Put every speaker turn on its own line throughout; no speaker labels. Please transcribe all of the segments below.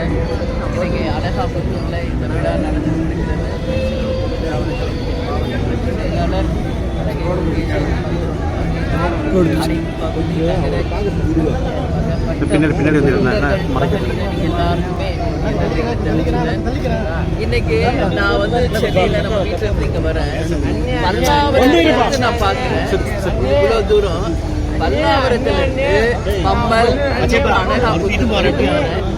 இன்னைக்கு அனகாபுத்தூரில் இந்த விழா நடந்து
பின்னாடி பின்னாடி
எல்லாருக்குமே இன்னைக்கு நான் வந்து சென்னையில நம்ம வீட்டுல இருந்து இங்க வரேன். பல்லாவரத்துல நான் பாக்குறேன் இவ்வளவு தூரம் பல்லாவரத்துல இருந்து பம்பல் வரேன்.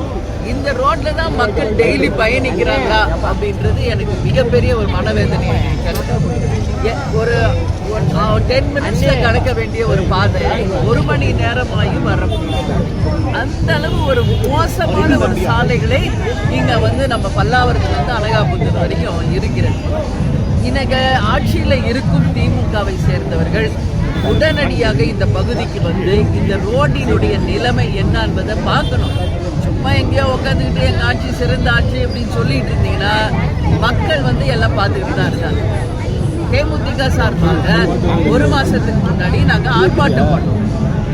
இந்த ரோட்ல தான் மக்கள் டெய்லி பயணிக்கிறாங்களா அப்படின்றது எனக்கு மிகப்பெரிய ஒரு மனவேதனை ஒரு டென் மினிட்ஸ்ல கடக்க வேண்டிய ஒரு பாதை. ஒரு மணி நேரமாயும் வர முடியும் அந்த அளவு ஒரு மோசமான ஒரு சாலைகளை இங்க வந்து நம்ம பல்லாவரத்துல இருந்து அனகாபுத்தூர் வரைக்கும் இருக்கிறது. இன்னைக்கு ஆட்சியில் இருக்கும் திமுகவை சேர்ந்தவர்கள் உடனடியாக இந்த பகுதிக்கு வந்து இந்த ரோட்டினுடைய நிலைமை என்ன என்பதை பார்க்கணும். சும்மா எங்கேயோ உட்காந்துக்கிட்டு எங்கள் ஆட்சி சிறந்த ஆட்சி அப்படின்னு சொல்லிட்டு இருந்தீங்கன்னா மக்கள் வந்து எல்லாம் பார்த்துக்கிட்டு தான் இருக்காங்க. தேமுதிக சார்பாக ஒரு மாதத்துக்கு முன்னாடி நாங்கள் ஆர்ப்பாட்டம் பண்ணோம்.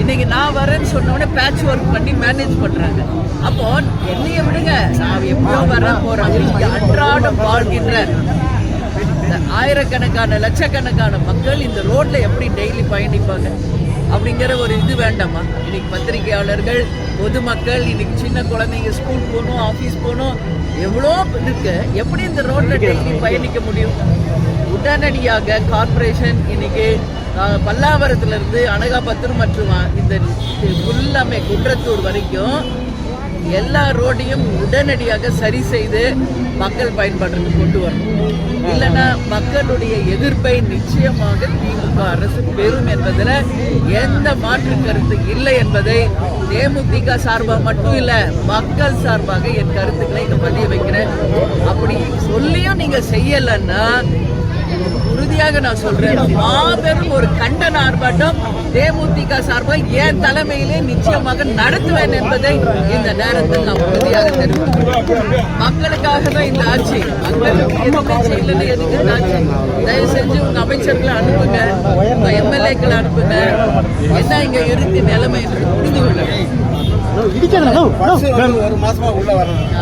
இன்னைக்கு நான் வரேன்னு சொன்ன உடனே பேட்ச் ஒர்க் பண்ணி மேனேஜ் பண்றாங்க. அப்போ என்னைய விடுங்க. நான் எப்பயோ வர போறேன் அன்றாடம் வாழ்கின்ற ஆயிரக்கணக்கான லட்சக்கணக்கான மக்கள் இந்த ரோட்ல எப்படி டெய்லி பயணிப்பாங்க? அப்படிங்கிற ஒரு இது வேண்டாமா இன்னைக்கு பத்திரிகையாளர்கள் பொதுமக்கள் இன்னைக்கு சின்ன குழந்தைங்க ஸ்கூல் போகணும் ஆஃபீஸ் போகணும் எவ்வளோ இருக்கு. எப்படி இந்த ரோட்ல டெய்லி பயணிக்க முடியும்? உடனடியாக கார்ப்பரேஷன் இன்னைக்கு பல்லாவரத்திலிருந்து அனகாபத்தூர் மற்றும் இந்த ஃபுல்லாமே குன்றத்தூர் வரைக்கும் எல்லா ரோடையும் உடனடியாக சரி செய்து மக்கள் பயன்பாட்டுக்கு கொண்டு வரணும். இல்லைன்னா மக்களுடைய எதிர்ப்பை நிச்சயமாக திமுக அரசு பெறும் என்பதில் எந்த மாற்று கருத்து இல்லை என்பதை தேமுதிக சார்பாக மட்டும் இல்லை மக்கள் சார்பாக என் கருத்துக்களை இங்கே பதிய வைக்கிறேன். அப்படி சொல்லியும் நீங்கள் செய்யலைன்னா உறுதியாக நான் சொல்றேன். மாபெரும் ஒரு கண்டன ஆர்ப்பாட்டம் தேமுதிக சார்பாக என் தலைமையிலே நிச்சயமாக நடத்துவேன் என்பதை இந்த நேரத்தில் நான் உறுதியாக தெரிவிக்கிறேன் மக்களுக்காக தான் இந்த ஆட்சி மக்களுக்கு எதுவுமே செய்யலன்னு எதுக்கு இந்த ஆட்சி. தயவு செஞ்சு உங்க அமைச்சர்களை அனுப்புங்க உங்க எம்எல்ஏக்களை அனுப்புங்க. என்ன இங்க இறுதி நிலைமை என்று புரிந்து கொள்ளுங்க
ஒரு மாசமா உள்ள வரணும்.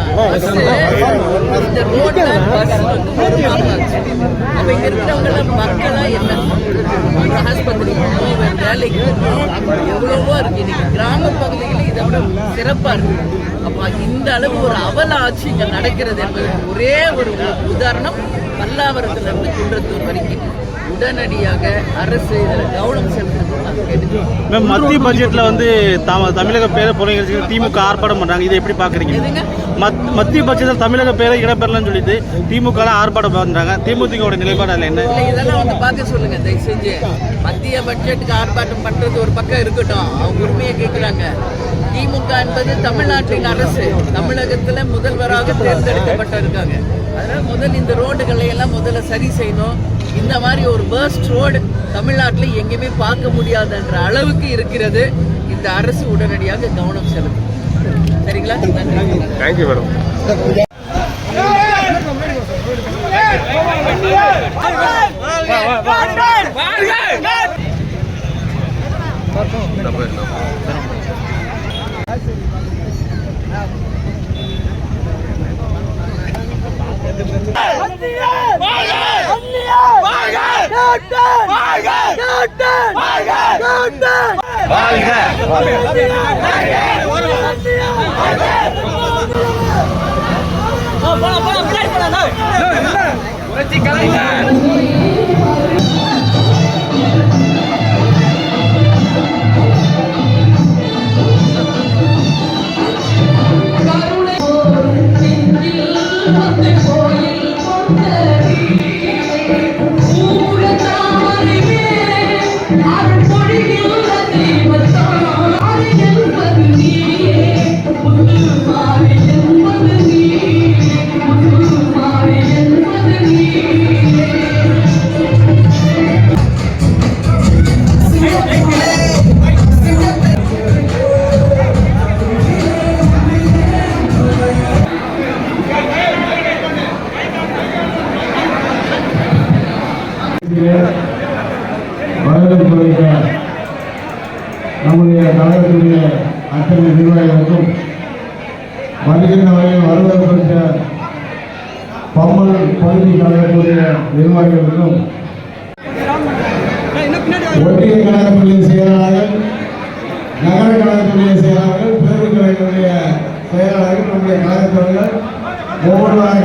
வேலைக்கு. எவ்வளவோ இருக்கு. இன்னைக்கு கிராம பகுதிகளில் இதை விட சிறப்பா இருக்கு. அப்ப இந்த அளவு ஒரு அவல ஆட்சி இங்க நடக்கிறது என்பது ஒரே ஒரு உதாரணம் பல்லாவரத்துல இருந்து குன்றத்தூர் வரைக்கும். உடனடியாக அரசு இதுல கவனம் செலுத்தணும்
மேம் மத்திய பட்ஜெட்ல வந்து தம தமிழக பேரை புறக்கணிச்சு திமுக ஆர்ப்பாட்டம் பண்றாங்க. இதை எப்படி மத்- மத்திய பட்ஜெட்டில் தமிழக பேரை இடம்பெறலன்னு சொல்லிட்டு திமுக ஆர்ப்பாட்டம் பண்றாங்க. திமுகவோட நிலைப்பாடு அதில் என்ன?
இல்ல, இதெல்லாம் வந்து பார்க்க சொல்லுங்க. தயவு செஞ்சு மத்திய பட்ஜெட்டுக்கு ஆர்ப்பாட்டம் பண்றது ஒரு பக்கம் இருக்கட்டும். அவங்க உரிமையை கேட்கிறாங்க. திமுக என்பது தமிழ்நாட்டின் அரசு. தமிழகத்துல முதல்வராக தேர்ந்தெடுக்கப்பட்டு இருக்காங்க அதனால முதல் இந்த ரோடுகளை எல்லாம் முதல்ல சரி செய்யணும். இந்த மாதிரி ஒரு பர்ஸ்ட் ரோடு தமிழ்நாட்டில் எங்கேயுமே பார்க்க முடியாதுன்ற அளவுக்கு இருக்கிறது. இந்த அரசு உடனடியாக கவனம் செலுத்தும். சரிங்களா? நன்றி
தேங்க்யூ மேடம்
என்பது நீ இருக்கிற வரவேற்பு நம்முடைய கழகத்துடைய அத்தனை நிர்வாகிகளுக்கும்
வருகின்ற வகையில் வரவேற்பு பம்மல் பகுதி கழகத்துடைய நிர்வாகிகளுக்கும் ஒன்றிய கழகத்துடைய செயலாளர்கள் நகர கழகத்துடைய செயலாளர்கள் பேருந்து கழகத்துடைய செயலாளர்கள் நம்முடைய கழகத்தவர்கள்
ஒவ்வொருவராக